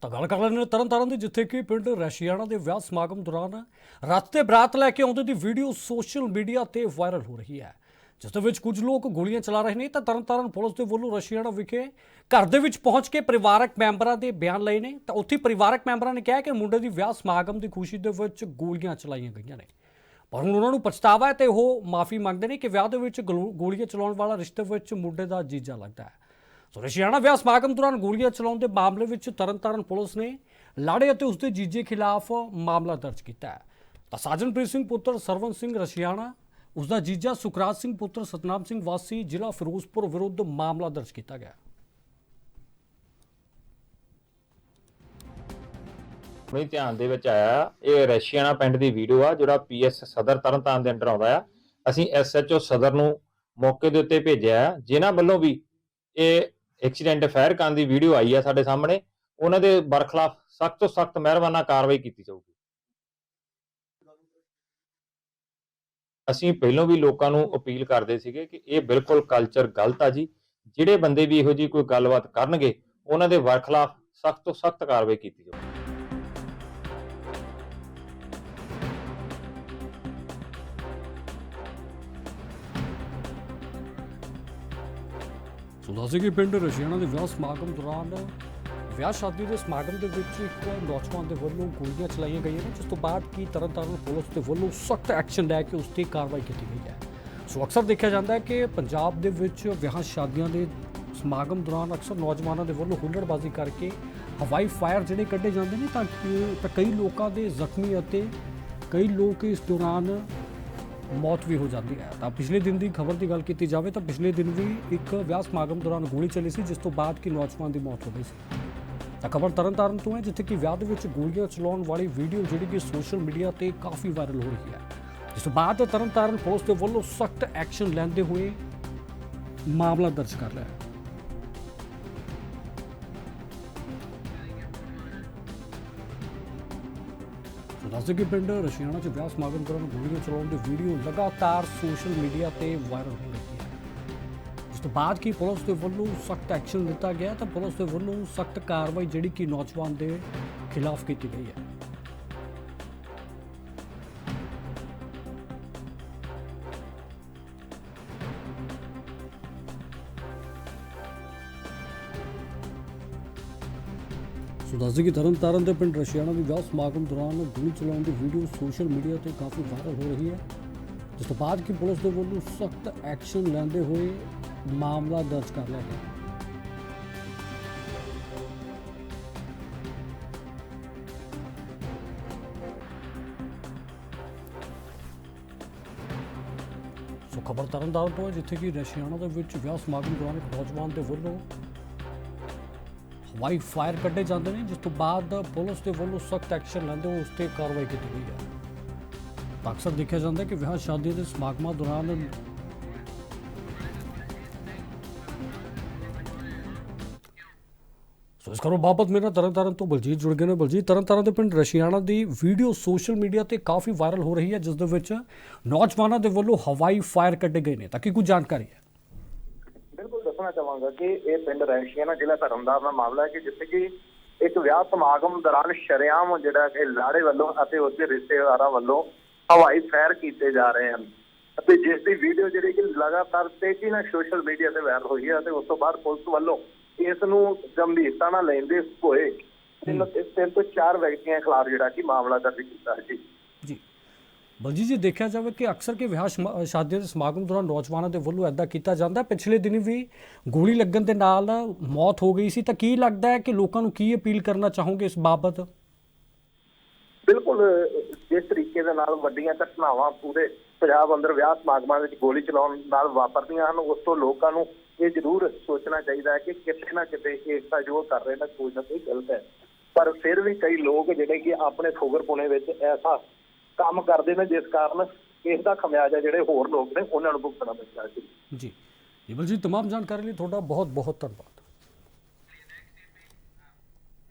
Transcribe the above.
ਤਾਂ ਗੱਲ ਕਰ ਲੈਂਦੇ ਨੇ ਤਰਨ ਤਾਰਨ ਦੀ, ਜਿੱਥੇ ਕਿ ਪਿੰਡ ਰਸ਼ੀਆਣਾ ਦੇ ਵਿਆਹ ਸਮਾਗਮ ਦੌਰਾਨ ਰਾਤ ਤੇ ਬਰਾਤ ਲੈ ਕੇ ਆਉਂਦੇ ਦੀ ਵੀਡੀਓ ਸੋਸ਼ਲ ਮੀਡੀਆ ਤੇ ਵਾਇਰਲ ਹੋ ਰਹੀ ਹੈ। ਜਿਸ ਦੇ ਵਿੱਚ ਕੁਝ ਲੋਕ ਗੋਲੀਆਂ ਚਲਾ ਰਹੇ ਨੇ ਤਾਂ ਤਰਨ ਤਾਰਨ ਪੁਲਿਸ ਦੇ ਵੱਲੋਂ ਰਸ਼ੀਆਣਾ ਵਿਖੇ ਘਰ ਦੇ ਵਿੱਚ ਪਹੁੰਚ ਕੇ ਪਰਿਵਾਰਕ ਮੈਂਬਰਾਂ ਦੇ ਬਿਆਨ ਲਏ ਨੇ। ਤਾਂ ਉੱਥੇ ਪਰਿਵਾਰਕ ਮੈਂਬਰਾਂ ਨੇ ਕਿਹਾ ਕਿ ਮੁੰਡੇ ਦੀ ਵਿਆਹ ਸਮਾਗਮ ਦੀ ਖੁਸ਼ੀ ਦੇ ਵਿੱਚ ਗੋਲੀਆਂ ਚਲਾਈਆਂ ਗਈਆਂ ਨੇ। ਪਰ ਹੁਣ ਉਹਨਾਂ ਨੂੰ ਪਛਤਾਵਾ ਹੈ ਤੇ ਉਹ ਮਾਫੀ ਮੰਗਦੇ ਨੇ ਕਿ ਵਿਆਹ ਦੇ ਵਿੱਚ ਗਲੋ- ਗੋਲੀਆਂ ਚਲਾਉਣ ਵਾਲਾ ਰਿਸ਼ਤੇ ਵਿੱਚ ਮੁੰਡੇ ਦਾ ਜੀਜਾ ਲੱਗਦਾ ਹੈ। ਸੋ ਰਸ਼ੀਆਣਾ ਵਿਆਹ ਸਮਾਗਮ ਦੌਰਾਨ ਗੋਲੀਆਂ ਚਲਾਉਣ ਦੇ ਮਾਮਲੇ ਵਿੱਚ ਤਰਨਤਾਰਨ ਪੁਲਿਸ ਨੇ ਲਾੜੇ ਅਤੇ ਉਸਦੇ ਜੀਜੇ ਖਿਲਾਫ ਮਾਮਲਾ ਦਰਜ ਕੀਤਾ ਹੈ ਤਾਂ ਸਾਜਨਪ੍ਰੀਤ ਸਿੰਘ ਪੁੱਤਰ ਸਰਵਨ ਸਿੰਘ ਰਸ਼ੀਆਣਾ, ਉਸਦਾ ਜੀਜਾ ਸੁਖਰਾਜ ਸਿੰਘ ਪੁੱਤਰ ਸਤਨਾਮ ਸਿੰਘ ਵਾਸੀ ਜ਼ਿਲ੍ਹਾ ਫਿਰੋਜ਼ਪੁਰ ਵਿਰੁੱਧ ਮਾਮਲਾ ਦਰਜ ਕੀਤਾ ਗਿਆ ਹੈ। ਧਿਆਨ ਦੇ ਵਿੱਚ ਆਇਆ, ਇਹ ਰਸ਼ੀਆਣਾ ਪਿੰਡ ਦੀ ਵੀਡੀਓ ਆ, ਜਿਹੜਾ ਪੀਐਸ ਸਦਰ ਤਰਨਤਾਰਨ ਦੇ ਅੰਡਰ ਆਉਂਦਾ ਆ ਅਸੀਂ ਐਸਐਚਓ ਸਦਰ ਨੂੰ ਮੌਕੇ ਦੇ ਉੱਤੇ ਭੇਜਿਆ ਆ, ਜਿਨ੍ਹਾਂ ਵੱਲੋਂ ਵੀ ਇਹ ਐਕਸੀਡੈਂਟ ਫਾਇਰ ਕਰਨ ਦੀ ਵੀਡੀਓ ਆਈ ਆ ਸਾਡੇ ਸਾਹਮਣੇ, ਉਹਨਾਂ ਦੇ ਬਰਖਲਾਫ ਸਖਤ ਤੋਂ ਸਖਤ ਮਿਹਰਬਾਨਾ ਕਾਰਵਾਈ ਕੀਤੀ ਜਾਊਗੀ। ਅਸੀਂ ਪਹਿਲਾਂ ਵੀ ਲੋਕਾਂ ਨੂੰ ਅਪੀਲ ਕਰਦੇ ਸੀਗੇ ਕਿ ਇਹ ਬਿਲਕੁਲ ਕਲਚਰ ਗਲਤ ਆ ਜੀ। ਜਿਹੜੇ ਬੰਦੇ ਵੀ ਇਹੋ ਜੀ ਕੋਈ ਗੱਲਬਾਤ ਕਰਨਗੇ, ਉਹਨਾਂ ਦੇ ਵਰਖਲਾਫ਼ ਸਖਤ ਤੋਂ ਸਖਤ ਕਾਰਵਾਈ ਕੀਤੀ ਜਾਊਗੀ। ਸੋ ਦੱਸਦੇ ਕਿ ਪਿੰਡ ਰਸ਼ੀਆਣਾ ਦੇ ਵਿਆਹ ਸਮਾਗਮ ਦੌਰਾਨ, ਵਿਆਹ ਸ਼ਾਦੀ ਦੇ ਸਮਾਗਮ ਦੇ ਵਿੱਚ ਇੱਕ ਨੌਜਵਾਨ ਦੇ ਵੱਲੋਂ ਗੋਲੀਆਂ ਚਲਾਈਆਂ ਗਈਆਂ ਨੇ, ਜਿਸ ਤੋਂ ਬਾਅਦ ਕੀ ਤਰਨਤਾਰਨ ਪੁਲਿਸ ਦੇ ਵੱਲੋਂ ਸਖਤ ਐਕਸ਼ਨ ਲੈ ਕੇ ਉਸ ਤੇ ਕਾਰਵਾਈ ਕੀਤੀ ਗਈ ਹੈ। ਸੋ ਅਕਸਰ ਦੇਖਿਆ ਜਾਂਦਾ ਹੈ ਕਿ ਪੰਜਾਬ ਦੇ ਵਿੱਚ ਵਿਆਹ ਸ਼ਾਦੀਆਂ ਦੇ ਸਮਾਗਮ ਦੌਰਾਨ ਅਕਸਰ ਨੌਜਵਾਨਾਂ ਦੇ ਵੱਲੋਂ ਹੁੱਲੜਬਾਜ਼ੀ ਕਰਕੇ ਹਵਾਈ ਫਾਇਰ ਜਿਹੜੇ ਕੱਢੇ ਜਾਂਦੇ ਨੇ ਤਾਂ ਕਿ ਤਾਂ ਕਈ ਲੋਕਾਂ ਦੇ ਜ਼ਖਮੀ ਅਤੇ ਕਈ ਲੋਕ ਇਸ ਦੌਰਾਨ ਮੌਤ ਵੀ ਹੋ ਜਾਂਦੀ ਹੈ। ਤਾਂ ਪਿਛਲੇ ਦਿਨ ਦੀ ਖਬਰ ਦੀ ਗੱਲ ਕੀਤੀ ਜਾਵੇ ਤਾਂ ਪਿਛਲੇ ਦਿਨ ਵੀ ਇੱਕ ਵਿਆਹ ਸਮਾਗਮ ਦੌਰਾਨ ਗੋਲੀ ਚੱਲੀ ਸੀ, ਜਿਸ ਤੋਂ ਬਾਅਦ ਕਿ ਨੌਜਵਾਨ ਦੀ ਮੌਤ ਹੋ ਗਈ ਸੀ। ਤਾਂ ਖਬਰ ਤਰਨਤਾਰਨ ਤੋਂ ਹੈ, ਜਿੱਥੇ ਕਿ ਵਿਆਹ ਦੇ ਵਿੱਚ ਗੋਲੀਆਂ ਚਲਾਉਣ ਵਾਲੀ ਵੀਡੀਓ ਜਿਹੜੀ ਕਿ ਸੋਸ਼ਲ ਮੀਡੀਆ ਤੇ ਕਾਫੀ ਵਾਇਰਲ ਹੋ ਰਹੀ ਹੈ। ਜਿਸ ਤੋਂ ਬਾਅਦ ਤਰਨਤਾਰਨ ਪੁਲਿਸ ਦੇ ਵੱਲੋਂ ਸਖਤ ਐਕਸ਼ਨ ਲੈਂਦੇ ਹੋਏ ਮਾਮਲਾ ਦਰਜ ਕਰ ਲਿਆ। ਦੱਸਦੇ ਕਿ ਪਿੰਡ ਰਸ਼ਿਆਣਾ 'ਚ ਵਿਆਹ ਸਮਾਗਮ ਦੌਰਾਨ ਗੋਲੀਆਂ ਚਲਾਉਣ ਦੀ ਵੀਡੀਓ ਲਗਾਤਾਰ ਸੋਸ਼ਲ ਮੀਡੀਆ ਤੇ ਵਾਇਰਲ ਹੋ ਰਹੀ ਹੈ ਜਿਸ ਤੋਂ ਬਾਅਦ ਕੀ ਪੁਲਿਸ ਦੇ ਵੱਲੋਂ ਸਖਤ ਐਕਸ਼ਨ ਲਿੱਤਾ ਗਿਆ ਤਾਂ ਪੁਲਿਸ ਦੇ ਵੱਲੋਂ ਸਖਤ ਕਾਰਵਾਈ ਜਿਹੜੀ ਕਿ ਨੌਜਵਾਨ ਦੇ ਖਿਲਾਫ ਕੀਤੀ ਗਈ ਹੈ। ਸੋ ਦੱਸਦੇ ਕਿ ਤਰਨਤਾਰਨ ਦੇ ਪਿੰਡ ਰਸ਼ਿਆਣਾ ਦੇ ਵਿਆਹ ਸਮਾਗਮ ਦੌਰਾਨ ਗੋਲੀ ਚਲਾਉਣ ਦੀ ਵੀਡੀਓ ਸੋਸ਼ਲ ਮੀਡੀਆ ਤੇ ਕਾਫੀ ਵਾਇਰਲ ਹੋ ਰਹੀ ਹੈ। ਜਿਸ ਤੋਂ ਬਾਅਦ ਕਿ ਪੁਲਿਸ ਦੇ ਵੱਲੋਂ ਸਖਤ ਐਕਸ਼ਨ ਲੈਂਦੇ ਹੋਏ ਮਾਮਲਾ ਦਰਜ ਕਰ ਲਿਆ ਗਿਆ। ਸੋ ਖਬਰ ਤਰਨਤਾਰਨ ਤੋਂ ਹੈ, ਜਿੱਥੇ ਕਿ ਰਸ਼ਿਆਣਾ ਦੇ ਵਿੱਚ ਵਿਆਹ ਸਮਾਗਮ ਦੌਰਾਨ ਇੱਕ ਨੌਜਵਾਨ ਦੇ ਵੱਲੋਂ ਹਵਾਈ ਫਾਇਰ ਕੱਢੇ ਜਾਂਦੇ ਨੇ, ਜਿਸ ਤੋਂ ਬਾਅਦ ਪੁਲਿਸ ਦੇ ਵੱਲੋਂ ਸਖਤ ਐਕਸ਼ਨ ਲੈਂਦੇ ਹੋਏ ਉਸ ਤੇ ਕਾਰਵਾਈ ਕੀਤੀ ਗਈ ਹੈ। ਤਾਂ ਅਕਸਰ ਦੇਖਿਆ ਜਾਂਦਾ ਹੈ ਕਿ ਵਿਆਹ ਸ਼ਾਦੀ ਦੇ ਸਮਾਗਮਾਂ ਦੌਰਾਨ ਸੋ ਇਸ ਕਰੋ ਬਾਬਤ ਮੇਰਾ ਤਰਨਤਾਰਨ ਤੋਂ ਬਲਜੀਤ ਜੁੜ ਗਏ ਨੇ। ਬਲਜੀਤ, ਤਰਨਤਾਰਨ ਦੇ ਪਿੰਡ ਰਸ਼ਿਆਣਾ ਦੀ ਵੀਡੀਓ ਸੋਸ਼ਲ ਮੀਡੀਆ ਤੇ ਕਾਫੀ ਵਾਇਰਲ ਹੋ ਰਹੀ ਹੈ, ਜਿਸ ਦੇ ਵਿੱਚ ਨੌਜਵਾਨਾਂ ਦੇ ਵੱਲੋਂ ਹਵਾਈ ਫਾਇਰ ਕੱਢੇ ਗਏ ਨੇ। ਤਾਂ ਕਿ ਕੁਝ ਜਾਣਕਾਰੀ ਹੈ? ਦੱਸਣਾ ਚਾਹਾਂਗਾ ਕਿ ਇਹ ਪਿੰਡ ਰੈਸ਼ੀਆਣਾ ਜ਼ਿਲ੍ਹਾ ਧਰਮਦਾਰ ਦਾ ਮਾਮਲਾ ਹੈ ਕਿ ਜਿੱਥੇ ਕਿ ਇੱਕ ਵਿਆਹ ਸਮਾਗਮ ਦੌਰਾਨ ਸ਼ਰੇਆਮ ਜਿਹੜਾ ਕਿ ਲਾੜੇ ਵੱਲੋਂ ਅਤੇ ਉਸਦੇ ਰਿਸ਼ਤੇਦਾਰਾਂ ਵੱਲੋਂ ਹਵਾਈ ਫਾਇਰ ਕੀਤੇ ਜਾ ਰਹੇ ਹਨ। ਅਤੇ ਜਿਸ ਦੀ ਵੀਡੀਓ ਜਿਹੜੀ ਕਿ ਲਗਾਤਾਰ ਤੇਜ਼ੀ ਨਾਲ ਸੋਸ਼ਲ ਮੀਡੀਆ ਤੇ ਵਾਇਰਲ ਹੋਈ ਹੈ ਅਤੇ ਉਸ ਤੋਂ ਬਾਅਦ ਪੁਲਿਸ ਵੱਲੋਂ ਇਸ ਨੂੰ ਗੰਭੀਰਤਾ ਨਾਲ ਲੈਂਦੇ ਹੋਏ ਤਿੰਨ ਤੋਂ ਚਾਰ ਵਿਅਕਤੀਆਂ ਖਿਲਾਫ ਜਿਹੜਾ ਕਿ ਮਾਮਲਾ ਦਰਜ ਕੀਤਾ ਹੈ ਜੀ। ਜੀ ਜੀ ਦੇਖਿਆ ਜਾਵੇ ਕਿ ਅਕਸਰ ਕਿ ਵਿਆਹ ਸਮਾ- ਸ਼ਾਦੀਆਂ ਦੇ ਸਮਾਗਮ ਦੌਰਾਨ ਨੌਜਵਾਨਾਂ ਦੇ ਵੱਲੋਂ ਐਦਾਂ ਕੀਤਾ ਜਾਂਦਾ ਹੈ। ਪਿਛਲੇ ਦਿਨ ਵੀ ਗੋਲੀ ਲੱਗਣ ਦੇ ਨਾਲ ਮੌਤ ਹੋ ਗਈ ਸੀ, ਤਾਂ ਕੀ ਲੱਗਦਾ ਹੈ ਕਿ ਲੋਕਾਂ ਨੂੰ ਕੀ ਅਪੀਲ ਕਰਨਾ ਚਾਹੋਗੇ ਇਸ ਬਾਬਤ ਬਿਲਕੁਲ, ਜਿਸ ਤਰੀਕੇ ਦੇ ਨਾਲ ਵੱਡੀਆਂ ਘਟਨਾਵਾਂ ਪੂਰੇ ਪੰਜਾਬ ਅੰਦਰ ਵਿਆਹ ਸਮਾਗਮਾਂ ਵਿੱਚ ਗੋਲੀ ਚਲਾਉਣ ਨਾਲ ਵਾਪਰਦੀਆਂ ਹਨ, ਉਸ ਤੋਂ ਲੋਕਾਂ ਨੂੰ ਇਹ ਜ਼ਰੂਰ ਸੋਚਣਾ ਚਾਹੀਦਾ ਹੈ ਕਿ ਕਿਤੇ ਨਾ ਕਿਤੇ ਇਸ ਦਾ ਜੋ ਕਰ ਰਹੇ ਨੇ, ਕੋਈ ਨਾ ਕੋਈ ਗਲਤ ਹੈ ਪਰ ਫਿਰ ਵੀ ਕਈ ਲੋਕ ਜਿਹੜੇ ਕਿ ਆਪਣੇ ਫੁਗਰਪੁਣੇ ਵਿੱਚ ਐਸਾ ਕੰਮ ਕਰਦੇ ਨੇ ਜਿਸ ਕਾਰਨ ਇਸ ਦਾ ਖਮਿਆਜਾ ਜਿਹੜੇ ਹੋਰ ਲੋਕ ਨੇ, ਉਹਨਾਂ ਨੂੰ ਭੁਗਤਣਾ ਪੈਂਦਾ ਹੈ। ਜੀ। ਜੀ ਜੀ ਤਮਾਮ ਜਾਣਕਾਰੀ ਲਈ ਤੁਹਾਡਾ ਬਹੁਤ ਬਹੁਤ ਧੰਨਵਾਦ।